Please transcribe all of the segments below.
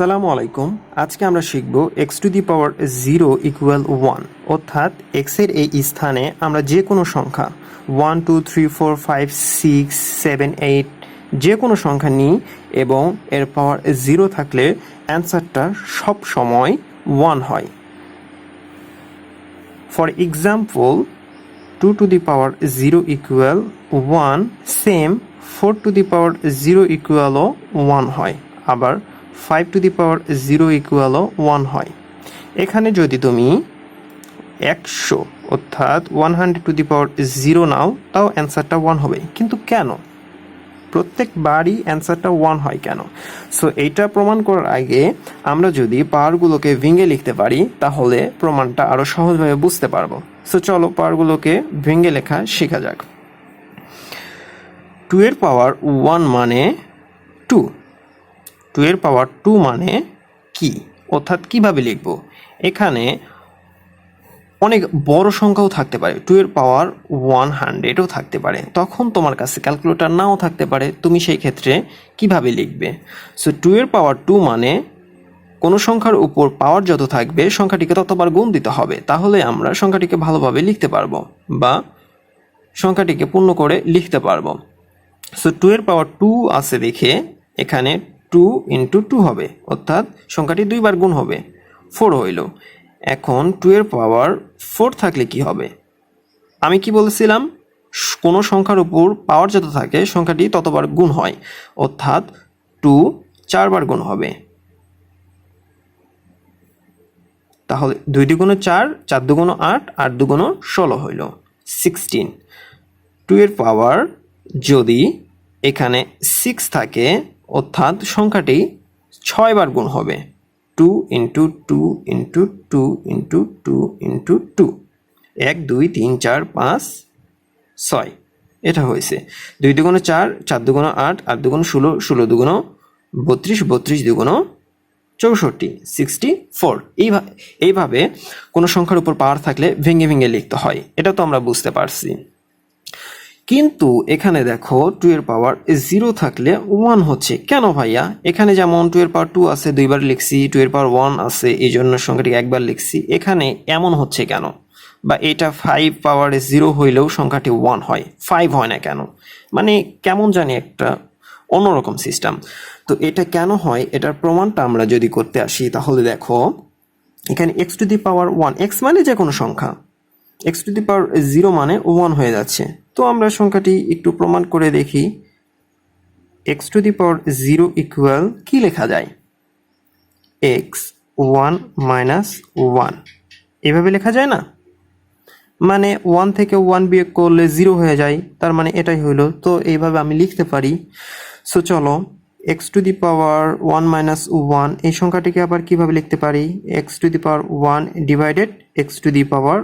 আসসালামু আলাইকুম। আজকে আমরা শিখব X to the power zero equal one অর্থাৎ এক্সের এই স্থানে আমরা যে কোনো সংখ্যা one two three four five six seven eight যে কোনো সংখ্যা নিই এবং এর পাওয়ার জিরো থাকলে অ্যান্সারটা সব সময় ওয়ান হয়। For example two to the power zero equal one same four to the power zero ইকুয়ালও one হয়। আবার five to the power zero ইকুয়ালও one হয়। এখানে যদি তুমি একশো, অর্থাৎ one hundred to the power zero now, তাও অ্যান্সারটা ওয়ান হবে। কিন্তু কেন? প্রত্যেকবারই অ্যান্সারটা ওয়ান হয় কেন? সো এইটা প্রমাণ করার আগে আমরা যদি পাওয়ারগুলোকে ভেঙে লিখতে পারি, তাহলে প্রমাণটা আরও সহজভাবে বুঝতে পারব। সো চলো পাওয়ারগুলোকে ভেঙে লেখা শেখা যাক। টু এর পাওয়ার ওয়ান মানে টু টু এর পাওয়ার টু মানে কি? অর্থাৎ কীভাবে লিখব? এখানে অনেক বড় সংখ্যাও থাকতে পারে। টু এর পাওয়ার ওয়ান হান্ড্রেডও থাকতে পারে। তখন তোমার কাছে ক্যালকুলেটর নাও থাকতে পারে। তুমি সেই ক্ষেত্রে কীভাবে লিখবে? সো টু এর পাওয়ার টু মানে কোনো সংখ্যার উপর পাওয়ার যত থাকবে, সংখ্যাটিকে ততবার গুণ দিতে হবে। তাহলে আমরা সংখ্যাটিকে ভালোভাবে লিখতে পারব বা সংখ্যাটিকে পূর্ণ করে লিখতে পারব। সো টু এর পাওয়ার টু আছে দেখে এখানে টু ইন্টু টু হবে। অর্থাৎ সংখ্যাটি দুইবার গুণ হবে। ফোর হইল। এখন টু এর পাওয়ার ফোর থাকলে কি হবে? আমি কি বলেছিলাম? কোনো সংখ্যার উপর পাওয়ার যত থাকে, সংখ্যাটি ততবার গুণ হয়। অর্থাৎ টু চারবার গুণ হবে। তাহলে দুই দুগুণ চার চার দুগুণ আট আট দুগুণ ষোলো হইল। সিক্সটিন টু এর পাওয়ার যদি এখানে সিক্স থাকে অর্থাৎ সংখ্যাটি ছয়বার গুণ হবে। Two into two into two into two into two. এক, দুই, তিন, চার, পাঁচ, ছয়। এটা হয়েছে। দুই দুগুণ চার চার দুগুণ আট আট দুগুণ ষোলো ষোলো দুগুণ বত্রিশ বত্রিশ দুগুণ চৌষট্টি সিক্সটি ফোর এইভাবে এইভাবে কোনো সংখ্যার উপর পাওয়ার থাকলে ভেঙে ভেঙে লিখতে হয়। এটা তো আমরা বুঝতে পারছি। কিন্তু এখানে দেখো টু এর পাওয়ার জিরো থাকলে ওয়ান হচ্ছে। কেন ভাইয়া? এখানে যেমন টু এর পাওয়ার টু আছে, দুইবার লিখছি টু এর পাওয়ার ওয়ান আছে, এই জন্য সংখ্যাটি একবার লিখছি। এখানে এমন হচ্ছে কেন? বা এটা ফাইভ পাওয়ারে জিরো হইলেও সংখ্যাটি ওয়ান হয়। ফাইভ হয় না কেন? মানে কেমন জানি একটা অন্যরকম সিস্টেম তো এটা কেন হয়? এটার প্রমাণটা আমরা যদি করতে আসি, তাহলে দেখো, এখানে X to the power one X মানে যে কোনো সংখ্যা। X to the power zero মানে ওয়ান হয়ে যাচ্ছে। তো আমরা সংখ্যাটি একটু প্রমাণ করে দেখি। X to the power zero equal কি লেখা যায়? এক্স ওয়ান মাইনাস ওয়ান এভাবে লেখা যায় না? মানে ওয়ান থেকে ওয়ান বিয়োগ করলে জিরো হয়ে যায়, তার মানে এটাই হইল। তো এইভাবে আমি লিখতে পারি। সো চলো X to the power one minus one এই সংখ্যাটিকে আবার কীভাবে লিখতে পারি? X to the power one divided X to the power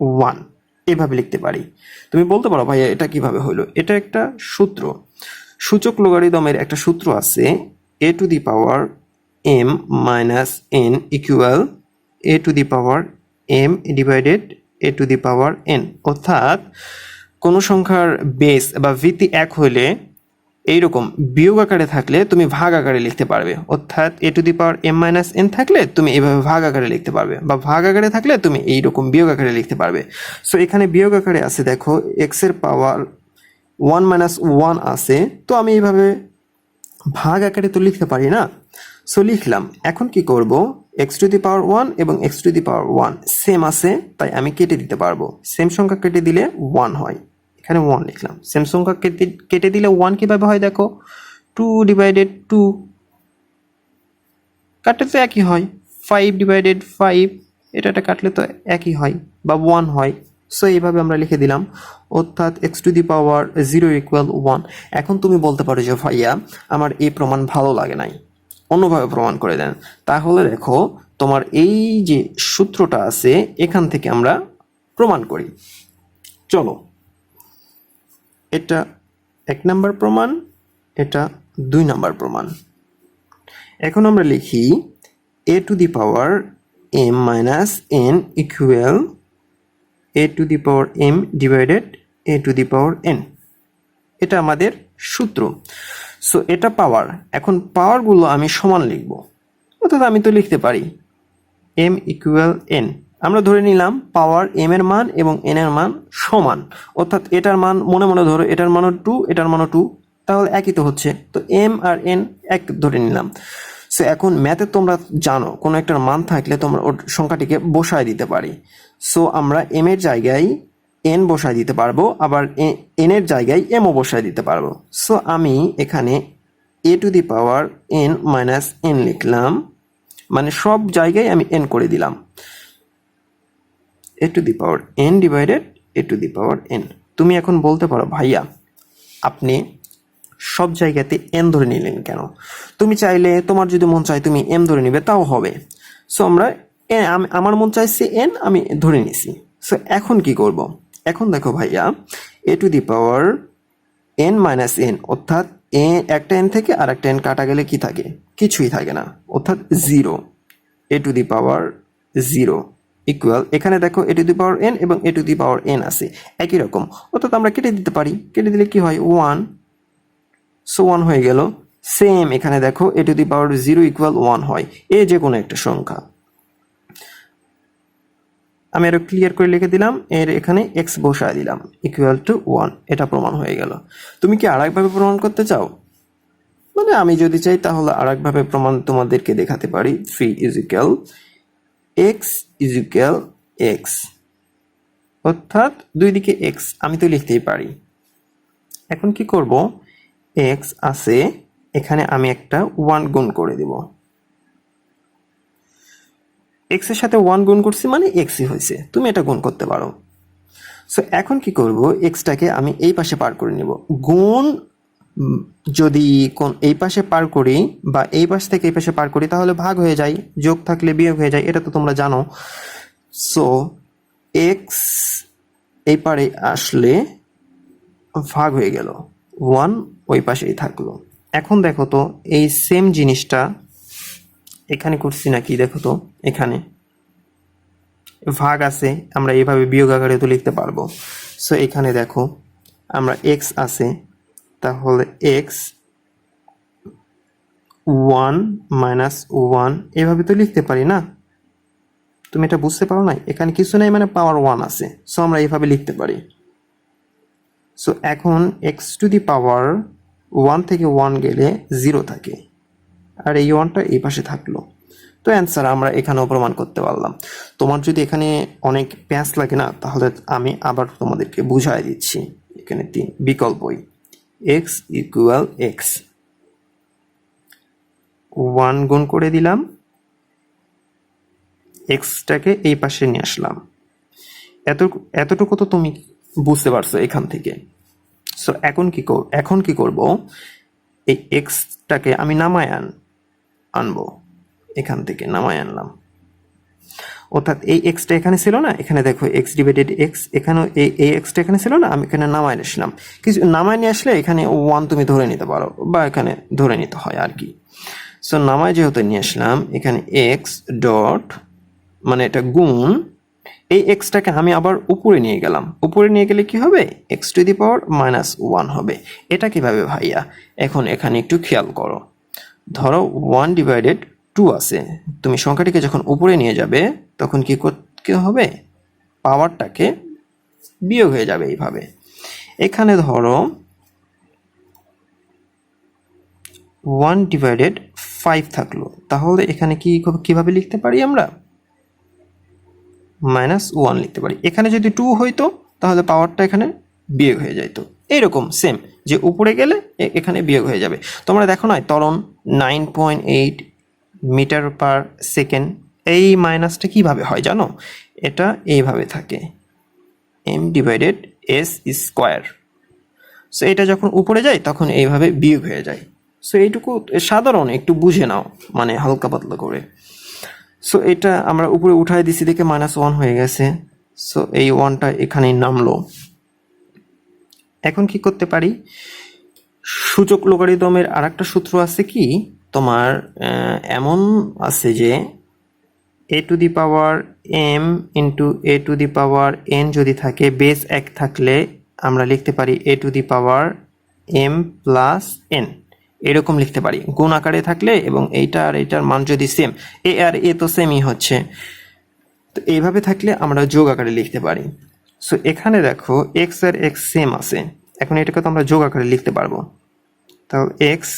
one এভাবে লিখতে পারি। তুমি বলতে পারো, ভাইয়া, এটা কীভাবে হইল? এটা একটা সূত্র। সূচক লোগারিদমের একটা সূত্র আছে A to the power M minus N equal A to the power M divided A to the power N অর্থাৎ কোনো সংখ্যার বেস বা ভিত্তি এক হইলে এইরকম বিয়োগ আকারে থাকলে তুমি ভাগ আকারে লিখতে পারবে। অর্থাৎ A to the power M minus N থাকলে তুমি এইভাবে ভাগ আকারে লিখতে পারবে বা ভাগ আকারে থাকলে তুমি এইরকম বিয়োগ আকারে লিখতে পারবে। সো এখানে বিয়োগ আকারে আছে, দেখো এক্সের পাওয়ার ওয়ান মাইনাস ওয়ান আছে। তো আমি এইভাবে ভাগ আকারে তো লিখতে পারি না। সো লিখলাম। এখন কি করব? X to the power one এবং X to the power one same আছে, তাই আমি কেটে দিতে পারব। সেম সংখ্যা কেটে দিলে ওয়ান হয়। এখানে ওয়ান লিখলাম। সেম সংখ্যা কেটে কেটে দিলে ওয়ান কীভাবে হয় দেখো? টু ডিভাইডেড টু কাটলে তো একই হয়। ফাইভ ডিভাইডেড ফাইভ এটা এটা কাটলে তো একই হয় বা ওয়ান হয়। সো এইভাবে আমরা লিখে দিলাম। অর্থাৎ X to the power zero equal one এখন তুমি বলতে পারো যে ভাইয়া, আমার এই প্রমাণ ভালো লাগে নাই। অন্যভাবে প্রমাণ করে দেন। তাহলে দেখো, তোমার এই যে সূত্রটা আছে, এখান থেকে আমরা প্রমাণ করি। চলো এটা এক নাম্বার প্রমাণ, এটা দুই নাম্বার প্রমাণ। এখন আমরা লিখি A to the power M minus N equal A to the power M divided A to the power N এটা আমাদের সূত্র। সো এটা পাওয়ার এখন পাওয়ারগুলো আমি সমান লিখব। অর্থাৎ আমি তো লিখতে পারি। এম ইকুয়াল এন আমরা ধরে নিলাম পাওয়ার এম এর মান এবং এন এর মান সমান। অর্থাৎ এটার মান মনে মনে ধরো, এটার মানও টু এটার মানও টু তাহলে একই তো হচ্ছে। তো এম আর এন এক ধরে নিলাম। সো এখন ম্যাথে তোমরা জানো, কোনো একটার মান থাকলে তোমরা ওর সংখ্যাটিকে বসায় দিতে পারি। সো আমরা এম এর জায়গায় এন বসায় দিতে পারব, আবার এন এর জায়গায় এমও বসায় দিতে পারব। সো আমি এখানে A to the power N minus N লিখলাম। মানে সব জায়গায় আমি এন করে দিলাম। A to the power N divided A to the power N তুমি এখন বলতে পারো, ভাইয়া, আপনি সব জায়গাতে এন ধরে নিলেন কেন? তুমি চাইলে তোমার যদি মন চায় তুমি এম ধরে নিবে, তাও হবে। সো আমরা আমার মন চাইছে এন আমি ধরে নিছি। সো এখন কি করব? এখন দেখো ভাইয়া A to the power N minus N অর্থাৎ এ, একটা এন থেকে আর একটা এন কাটা গেলে কি থাকে? কিছুই থাকে না। অর্থাৎ zero A to the power zero equal এখানে দেখো এ টু দি পাওয়ার এন এবং এ টু দি পাওয়ার এন আছে, একই রকম। অর্থাৎ আমরা কেটে দিতে পারি। কেটে দিলে কি হয়? ওয়ান সো ওয়ান হয়ে গেল। সেম এখানে দেখো A to the power zero equal one হয়। এ যে কোনো একটা সংখ্যা। আমি আরও ক্লিয়ার করে লিখে দিলাম। এর এখানে এক্স বসায় দিলাম। ইকুয়াল টু ওয়ান এটা প্রমাণ হয়ে গেল। তুমি কি আরেকভাবে প্রমাণ করতে চাও? মানে আমি যদি চাই, তাহলে আরেকভাবে প্রমাণ তোমাদেরকে দেখাতে পারি। Three equal X equal X অর্থাৎ দুই দিকে এক্স আমি তো লিখতেই পারি। এখন কি করব? এক্স আছে, এখানে আমি একটা ওয়ান গুণ করে দেব। এক্সের সাথে ওয়ান গুণ করছি মানে এক্সই হয়েছে। তুমি এটা গুণ করতে পারো। সো এখন কি করব? এক্সটাকে আমি এই পাশে পার করে নেব। গুণ যদি কোন এই পাশে পার করি বা এই পাশ থেকে এই পাশে পার করি, তাহলে ভাগ হয়ে যায়, যোগ থাকলে বিয়োগ হয়ে যায়, এটা তো তোমরা জানো। সো এক্স এই পারে আসলে ভাগ হয়ে গেল ওয়ান ওই পাশেই থাকল। এখন দেখো তো, এই সেম জিনিসটা এখানে করছি নাকি, দেখো তো, এখানে। ভাগ আছে, আমরা এইভাবে বিয়োগ আকারে তো লিখতে পারব। সো এখানে দেখো, আমরা এক্স আছে তাহলে এক্স ওয়ান মাইনাস ওয়ান এভাবে তো লিখতে পারি না। তুমি এটা বুঝতে পারো না এখানে কিছু নাই মানে পাওয়ার ওয়ান আছে। সো আমরা এইভাবে লিখতে পারি। সো এখন X to the power one থেকে ওয়ান গেলে জিরো থাকে। আর এই ওয়ানটা এই পাশে থাকল। তো অ্যান্সার আমরা এখানেও প্রমাণ করতে পারলাম। তোমার যদি এখানে অনেক প্যাঁচ লাগে না, তাহলে আমি আবার তোমাদেরকে বুঝাই দিচ্ছি। এখানে তিন বিকল্পই। এক্স ইকুয়াল এক্স ওয়ান গুণ করে দিলাম। এক্সটাকে এই পাশে নিয়ে আসলাম। এত এতটুকু তো তুমি বুঝতে পারছ এখান থেকে। সো এখন কি এখন কি করব? এই এক্সটাকে আমি নামায় আন, আনব। এখান থেকে নামায় আনলাম। অর্থাৎ এই এক্সটা এখানে ছিল না, এখানে দেখো এক্স ডিভাইডেড এক্স এখানেও এই এই এক্সটা এখানে ছিল না, আমি এখানে নামায় আসলাম কিছু নামায় নিয়ে আসলে এখানে ওয়ান তুমি ধরে নিতে পারো, বা এখানে ধরে নিতে হয় আর কি। সো নামায় যেহেতু নিয়ে আসলাম, এখানে এক্স ডট মানে এটা গুণ, এই এক্সটাকে আমি আবার উপরে নিয়ে গেলাম। উপরে নিয়ে গেলে কি হবে? X to the power minus one হবে। এটা কীভাবে ভাইয়া? এখন এখানে একটু খেয়াল করো। ধরো ওয়ান ডিভাইডেড টু আছে। তুমি সংখ্যাটিকে যখন উপরে নিয়ে যাবে, তখন কি করতে হবে? পাওয়ারটাকে বিয়োগ হয়ে যাবে এইভাবে। এখানে ধরো ওয়ান ডিভাইডেড ফাইভ থাকল। তাহলে এখানে কি কীভাবে লিখতে পারি আমরা? মাইনাস ওয়ান লিখতে পারি। এখানে যদি টু হইতো, তাহলে পাওয়ারটা এখানে বিয়োগ হয়ে যাইতো। এইরকম সেম যে উপরে গেলে এখানে বিয়োগ হয়ে যাবে। তোমরা দেখো না তরণ nine point eight metre per second, এই মাইনাসটা কীভাবে হয় জানো? এটা এইভাবে থাকে। M divided S square so এটা যখন উপরে যায়, তখন এইভাবে বিয়োগ হয়ে যায়। সো এইটুকু সাধারণ, একটু বুঝে নাও মানে হালকা পাতলা করে। সো এটা আমরা উপরে উঠাই দিছি দেখে মাইনাস ওয়ান হয়ে গেছে। সো এই ওয়ানটা এখানেই নামলো। এখন কি করতে পারি? সূচক লোগারিদমের আর একটা সূত্র আছে কি? তোমার এমন আছে যে A to the power M into A to the power N যদি থাকে বেস এক থাকলে আমরা লিখতে পারি A to the power M plus N এরকম লিখতে পারি। গুণ আকারে থাকলে এবং এইটা আর এইটার মান যদি সেম এ আর এ তো সেমই হচ্ছে। তো এইভাবে থাকলে আমরা যোগ আকারে লিখতে পারি। সো এখানে দেখো এক্স আর এক্স সেম আছে। এখন এটাকে তো আমরা যোগ আকারে লিখতে পারব। তাহলে এক্স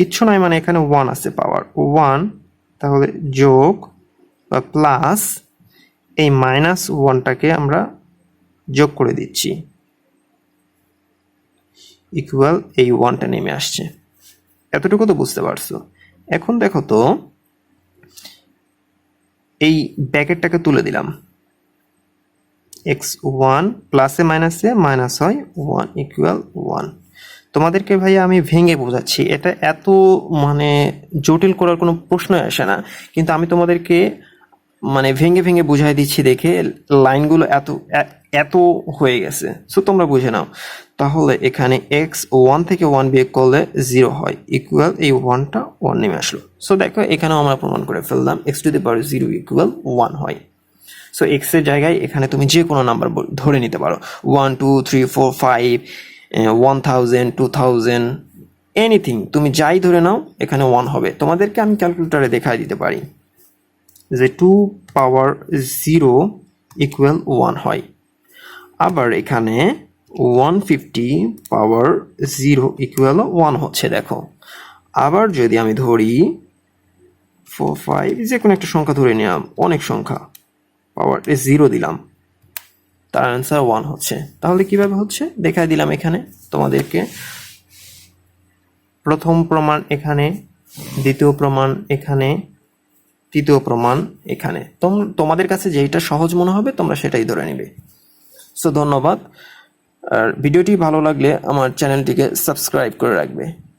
কিচ্ছু নয় মানে এখানে ওয়ান আছে পাওয়ার ওয়ান তাহলে যোগ বা প্লাস এই মাইনাস ওয়ানটাকে আমরা যোগ করে দিচ্ছি। ইকুয়াল এই ওয়ানটা নেমে আসছে। এতটুকু তো বুঝতে পারছ। এখন দেখো তো, এই ব্যাকেটটাকে তুলে দিলাম। এক্স ওয়ান প্লাসে মাইনাসে মাইনাস হয় ওয়ান ইকুয়াল ওয়ান তোমাদেরকে ভাই আমি ভেঙে বোঝাচ্ছি। এটা এত মানে জটিল করার কোনো প্রশ্নই আসে না। কিন্তু আমি তোমাদেরকে মানে ভেঙে ভেঙে বুঝাই দিচ্ছি দেখে লাইনগুলো এত এত হয়ে গেছে। সো তোমরা বুঝে নাও। তাহলে এখানে এক্স ওয়ান থেকে ওয়ান বিয়োগ করলে জিরো হয়। ইকুয়াল এই ওয়ানটা ওয়ান নেমে আসলো। সো দেখো, এখানেও আমরা প্রমাণ করে ফেললাম X to the power zero equal one হয়। সো এক্সের জায়গায় এখানে তুমি যে কোনো নাম্বার ধরে নিতে পারো। One two three four five one thousand two thousand anything তুমি যাই ধরে নাও, এখানে ওয়ান হবে। তোমাদেরকে আমি ক্যালকুলেটারে দেখাই দিতে পারি যে two power zero equal one হয়। আবার এখানে one fifty power zero equal one হচ্ছে, দেখো। আবার যদি আমি ধরি ফোর ফাইভ যে কোনো একটা সংখ্যা ধরে নিলাম, অনেক সংখ্যা। পাওয়ার জিরো দিলাম। তার অ্যান্সার ওয়ান হচ্ছে। তাহলে কীভাবে হচ্ছে? দেখাই দিলাম এখানে তোমাদেরকে। প্রথম প্রমাণ এখানে, দ্বিতীয় প্রমাণ এখানে, তৃতীয় প্রমাণ এখানে। তোম- তোমাদের কাছে যেইটা সহজ মনে হবে, তোমরা সেটাই ধরে নিবে। সো ধন্যবাদ। আর ভিডিওটি ভালো লাগলে আমার চ্যানেলটিকে সাবস্ক্রাইব করে রাখবে।